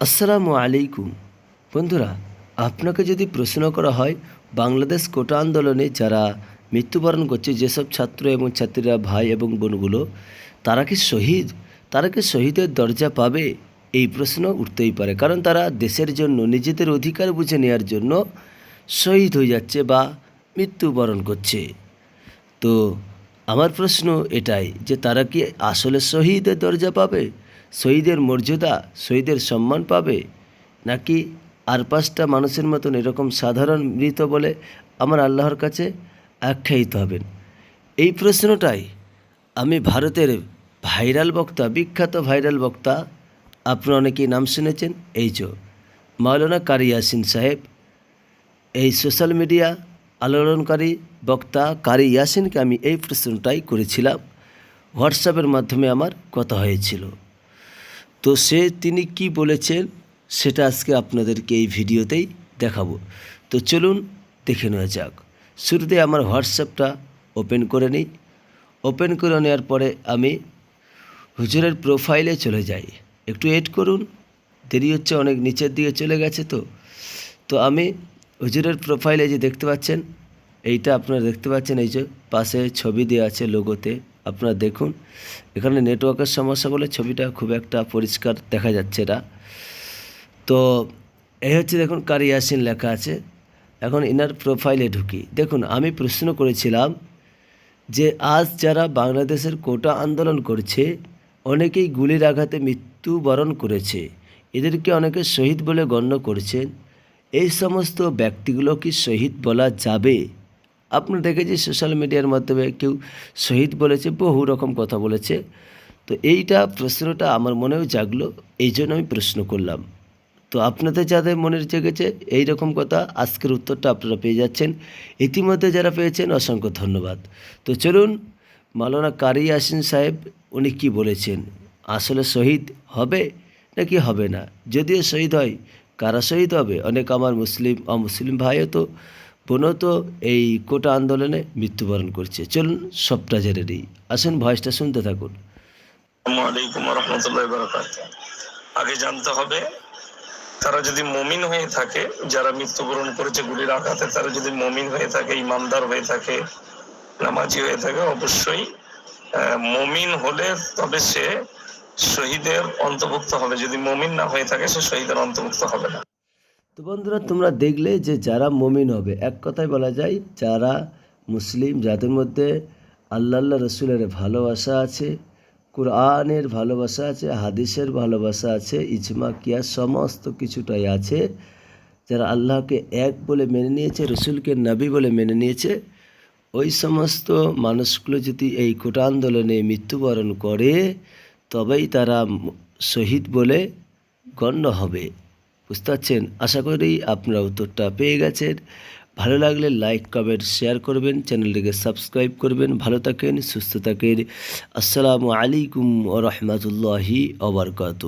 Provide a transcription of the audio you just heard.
আসসালামু আলাইকুম। বন্ধুরা, আপনাকে যদি প্রশ্ন করা হয়, বাংলাদেশ কোটা আন্দোলনে যারা মৃত্যুবরণ করছে, যেসব ছাত্র এবং ছাত্রীরা ভাই এবং বোনগুলো, তারা কি শহীদ? তারা কি শহীদের দরজা পাবে? এই প্রশ্ন উঠতেই পারে। কারণ তারা দেশের জন্য, নিজেদের অধিকার বুঝে নেওয়ার জন্য শহীদ হয়ে যাচ্ছে বা মৃত্যুবরণ করছে। তো, আমার প্রশ্ন এটাই যে তারা কি আসলে শহীদের দরজা পাবে? শহীদের মর্যাদা, শহীদের সম্মান পাবে? নাকি আর পাঁচটা মানুষের মতন এরকম সাধারণ মৃত বলে আমার আল্লাহর কাছে আখ্যায়িত হবেন? এই প্রশ্নটাই আমি ভারতের ভাইরাল বক্তা, বিখ্যাত ভাইরাল বক্তা, আপনারা অনেকেই নাম শুনেছেন, এই যে মাওলানা কারি ইয়াসিন সাহেব, এই সোশ্যাল মিডিয়া আলোড়নকারী বক্তা কারি ইয়াসিনকে আমি এই প্রশ্নটাই করেছিলাম। হোয়াটসঅ্যাপের মাধ্যমে আমার কথা হয়েছিল। তো সে তিনি কি বলেছেন সেটা আজকে আপনাদেরকে এই ভিডিওতেই দেখাবো। তো চলুন দেখে নেওয়া যাক। শুরুতে আমার হোয়াটসঅ্যাপটা ওপেন করে নিই। ওপেন করে নেওয়ার পরে আমি হুজুরের প্রোফাইলে চলে যাই। একটু এড করুন, দেরি হচ্ছে, অনেক নিচের দিকে চলে গেছে তো। তো আমি হুজুরের প্রোফাইলে যে দেখতে পাচ্ছেন, এইটা আপনারা দেখতে পাচ্ছেন, এই যে পাশে ছবি দেওয়া আছে লোগোতে। আপনারা দেখুন। এখানে নেটওয়ার্কের সমস্যা বলে ছবিটা খুব একটা পরিষ্কার দেখা যাচ্ছে না। তো এই হচ্ছে দেখুন কারি ইয়াসিন লেখা আছে। এখন ইনার প্রোফাইলে ঢুকি। দেখুন, আমি প্রশ্ন করেছিলাম যে আজ যারা বাংলাদেশের কোটা আন্দোলন করছে, অনেকেই গুলির আঘাতে মৃত্যুবরণ করেছে। এদেরকে অনেকে শহীদ বলে গণ্য করছেন। এই সমস্ত ব্যক্তিগুলো কি শহীদ বলা যাবে? আপনার দেখেছি সোশ্যাল মিডিয়ার মাধ্যমে কেউ শহীদ বলেছে, বহু রকম কথা বলেছে। তো এইটা প্রশ্নটা আমার মনেও জাগলো, এই জন্য আমি প্রশ্ন করলাম। তো আপনাদের যাদের মনের জেগেছে, এই রকম কথা আজকের উত্তরটা আপনারা পেয়ে যাচ্ছেন। ইতিমধ্যে যারা পেয়েছেন, অসংখ্য ধন্যবাদ। তো চলুন মালানা কারি ইয়াসিন সাহেব, উনি কি বলেছেন? আসলে শহীদ হবে নাকি হবে না? যদিও শহীদ হয়, কারা শহীদ হবে? অনেক আমার মুসলিম, অমুসলিম ভাইও তো বোনও তো এই কোটা আন্দোলনে মৃত্যুবরণ করছে। চলুন সবটা জেনে নিই। আসুন ভয়েসটা শুনতে থাকুন। আগে জানতে হবে, তারা যদি মমিন হয়ে থাকে, যারা মৃত্যুবরণ করেছে গুলির আঘাতে, তারা যদি মমিন হয়ে থাকে, ইমানদার হয়ে থাকে, নামাজি হয়ে থাকে, অবশ্যই মমিন হলে তবে সে শহীদের অন্তর্ভুক্ত হবে। যদি মমিন না হয়ে থাকে, সে শহীদের অন্তর্ভুক্ত হবে না। তো বন্ধুরা, তোমরা দেখলে যে যারা মমিন হবে, এক কথায় বলা যায় যারা মুসলিম, যাদের মধ্যে আল্লাহ আল্লাহ রসুলের ভালোবাসা আছে, কোরআনের ভালোবাসা আছে, হাদিসের ভালোবাসা আছে, ইজমা কিয়া সমস্ত কিছুটাই আছে। যারা আল্লাহকে এক বলে মেনে নিয়েছে, রসুলকে নবী বলে মেনে নিয়েছে, ওই সমস্ত মানুষগুলো যদি এই কোটা আন্দোলনে মৃত্যুবরণ করে, তবেই তারা শহীদ বলে গণ্য হবে। বুঝতে পারছেন? আশা করি আপনারা উত্তরটা পেয়ে গেছেন। ভালো লাগলে লাইক কমেন্ট শেয়ার করবেন চ্যানেলটিকে সাবস্ক্রাইব করবেন। ভালো থাকেন, সুস্থ থাকেন। আসসালামু আলাইকুম ও রহমতুল্লাহি ওবরকাতু